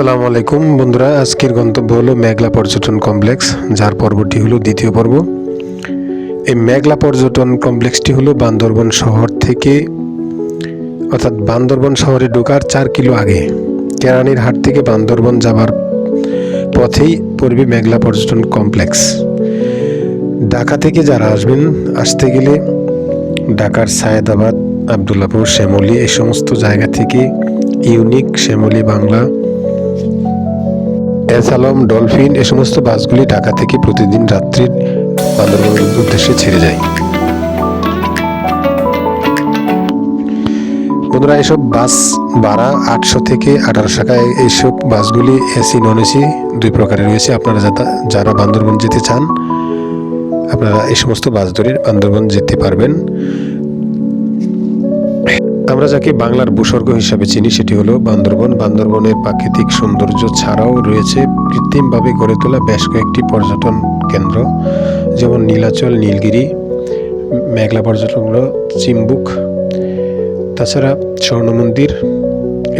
আসসালামু আলাইকুম বন্ধুরা, আজকের গন্তব্য হলো মেঘলা পর্যটন কমপ্লেক্স, যার পর্বটি হলো দ্বিতীয় পর্ব। এই মেঘলা পর্যটন কমপ্লেক্সটি হলো বান্দরবন শহর থেকে, অর্থাৎ বান্দরবন শহরে ঢোকার চার কিলো আগে। কেরানির হাট থেকে বান্দরবন যাবার পথেই পড়বে মেঘলা পর্যটন কমপ্লেক্স। ঢাকা থেকে যারা আসবেন, আসতে গেলে ঢাকার সায়েদাবাদ, আবদুল্লাপুর, শ্যামলী, এই সমস্ত জায়গা থেকে ইউনিক শ্যামলী বাংলা এসালম ডলফিন এ সমস্ত বাসগুলি ঢাকা থেকে প্রতিদিন রাত্রির বান্দরবনের উদ্দেশ্যে ছেড়ে যায়। বন্ধুরা, এসব বাস ভাড়া আটশো থেকে আঠারোশো টাকায়। এইসব বাসগুলি এসি নন এসি দুই প্রকারের রয়েছে। আপনারা যারা বান্দরবন যেতে চান, আপনারা এই সমস্ত বাস ধরে বান্দরবন যেতে পারবেন। আমরা যাকে বাংলার ভূস্বর্গ হিসাবে চিনি সেটি হলো বান্দরবন। বান্দরবনের প্রাকৃতিক সৌন্দর্য ছাড়াও রয়েছে কৃত্রিমভাবে গড়ে তোলা বেশ কয়েকটি পর্যটন কেন্দ্র, যেমন নীলাচল, নীলগিরি, মেঘলা পর্যটন চিম্বুক। তাছাড়া স্বর্ণ মন্দির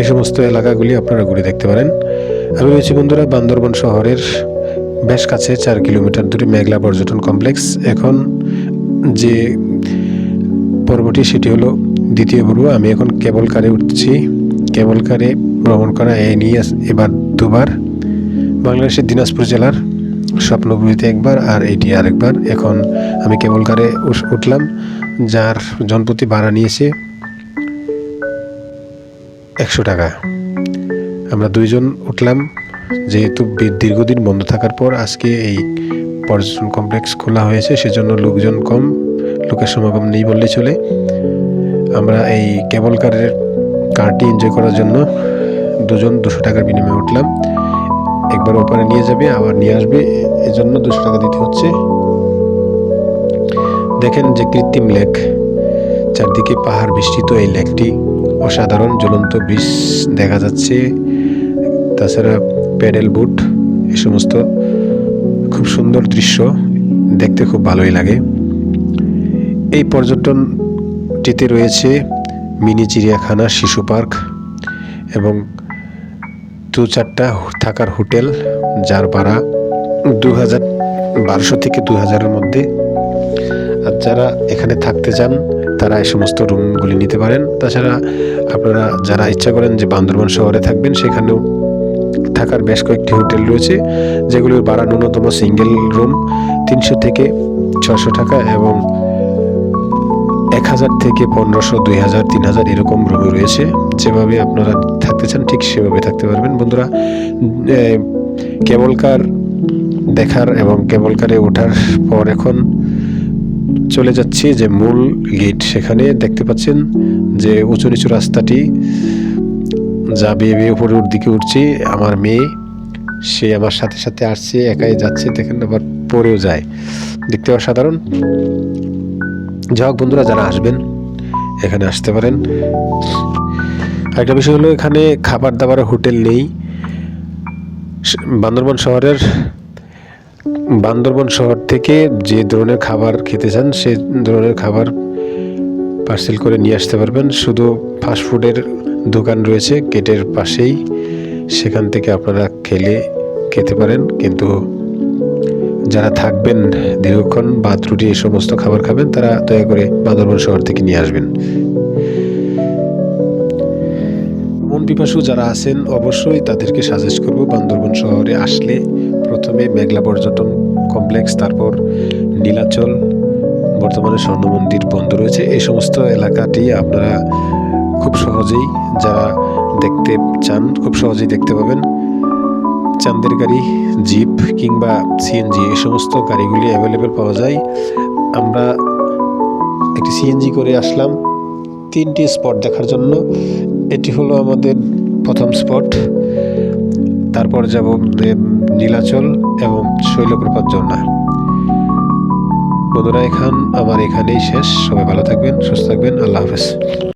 এই সমস্ত এলাকাগুলি আপনারা ঘুরে দেখতে পারেন। আমি রয়েছি বন্ধুরা, বান্দরবন শহরের বেশ কাছে চার কিলোমিটার দূরে মেঘলা পর্যটন কমপ্লেক্স। এখন যে পর্বটি সেটি হলো দ্বিতীয় পর্ব আমি এখন কেবল কারে উঠছি। কেবল কারে ভ্রমণ করা এ নিয়ে এবার দুবার। বাংলাদেশের দিনাজপুর জেলার স্বপ্নভূমিতে একবার আর এটি আরেকবার এখন আমি কেবল কারে উঠলাম, যার জনপ্রতি ভাড়া নিয়েছে একশো টাকা। আমরা দুইজন উঠলাম, যেহেতু দীর্ঘদিন বন্ধ থাকার পর আজকে এই পর্যটন কমপ্লেক্স খোলা হয়েছে, সেজন্য লোকজন কম, লোকের সমাগম নেই বললেই চলে। আমরা এই কেবল কারের কারটি এনজয় করার জন্য দুজন দুশো টাকার বিনিময়ে উঠলাম। একবার ওপারে নিয়ে যাবে, আবার নিয়ে আসবে। এজন্য দুশো টাকা দিতে হচ্ছে। দেখেন যে কৃত্রিম লেক। চারদিকে পাহাড় বিস্তৃত এই লেকটি অসাধারণ জ্বলন্ত ব্রিজ দেখা যাচ্ছে। তাছাড়া প্যাডেল বুট, এ সমস্ত খুব সুন্দর দৃশ্য। দেখতে খুব ভালোই লাগে। এই পর্যটনটিতে রয়েছে মিনি চিড়িয়াখানা, শিশু পার্ক এবং দু চারটা থাকার হোটেল যার ভাড়া দু হাজার বারোশো থেকে দু হাজারের মধ্যে। আর যারা এখানে থাকতে চান, তারা এই সমস্ত রুমগুলি নিতে পারেন। তাছাড়া আপনারা যারা ইচ্ছা করেন যে বান্দরবান শহরে থাকবেন, সেখানেও থাকার বেশ কয়েকটি হোটেল রয়েছে, যেগুলির ভাড়া ন্যূনতম সিঙ্গেল রুম তিনশো থেকে ছশো টাকা এবং হাজার থেকে পনেরোশো দুই হাজার তিন হাজার এরকম রুমে রয়েছে। যেভাবে আপনারা থাকতে চান ঠিক সেভাবে থাকতে পারবেন। বন্ধুরা এ, কেবল কার দেখার এবং কেবল কারে ওঠার পর এখন চলে যাচ্ছি যে মূল গেট সেখানে। দেখতে পাচ্ছেন যে উঁচু নিচু রাস্তাটি যা বেয়ে বেয়ে উপরের দিকে উঠছি। আমার মেয়ে সে আমার সাথে সাথে আসছে একাই যাচ্ছে দেখেন আবার পরেও যায়। দেখতে অসাধারণ। যাই হোক, বন্ধুরা, যারা আসবেন, এখানে আসতে পারেন। একটা বিষয় হলো, এখানে খাবার দাবারের হোটেল নেই। বান্দরবন শহরের, বান্দরবন শহর থেকে যে ধরনের খাবার খেতে চান, সে ধরনের খাবার পার্সেল করে নিয়ে আসতে পারবেন। শুধু ফাস্টফুডের দোকান রয়েছে, গেটের পাশেই। সেখান থেকে আপনারা খেলে, খেতে পারেন। কিন্তু যারা থাকবেন দীর্ঘক্ষণ ভাত রুটি এই সমস্ত খাবার খাবেন, তারা দয়া করে বান্দরবন শহর থেকে নিয়ে আসবেন। ভ্রমণ পিপাসু যারা আছেন, অবশ্যই তাদেরকে সাজেস্ট করব বান্দরবন শহরে আসলে প্রথমে মেঘলা পর্যটন কমপ্লেক্স তারপর নীলাচল, বর্তমানে স্বর্ণ মন্দির বন্ধ রয়েছে। এই সমস্ত এলাকাটি আপনারা খুব সহজেই যারা দেখতে চান, খুব সহজেই দেখতে পাবেন। চান্দের গাড়ি জিপ কিংবা সিএনজি এই সমস্ত গাড়িগুলি অ্যাভেলেবেল পাওয়া যায়। আমরা একটি সিএনজি করে আসলাম। তিনটি স্পট দেখার জন্য। এটি হলো আমাদের প্রথম স্পট। তারপর যাব নীলাচল এবং শৈলপ্রপাত ঝর্ণা। বন্ধুরা, এখান আমার এখানেই শেষ। সবাই ভালো থাকবেন, সুস্থ থাকবেন। আল্লাহ হাফেজ।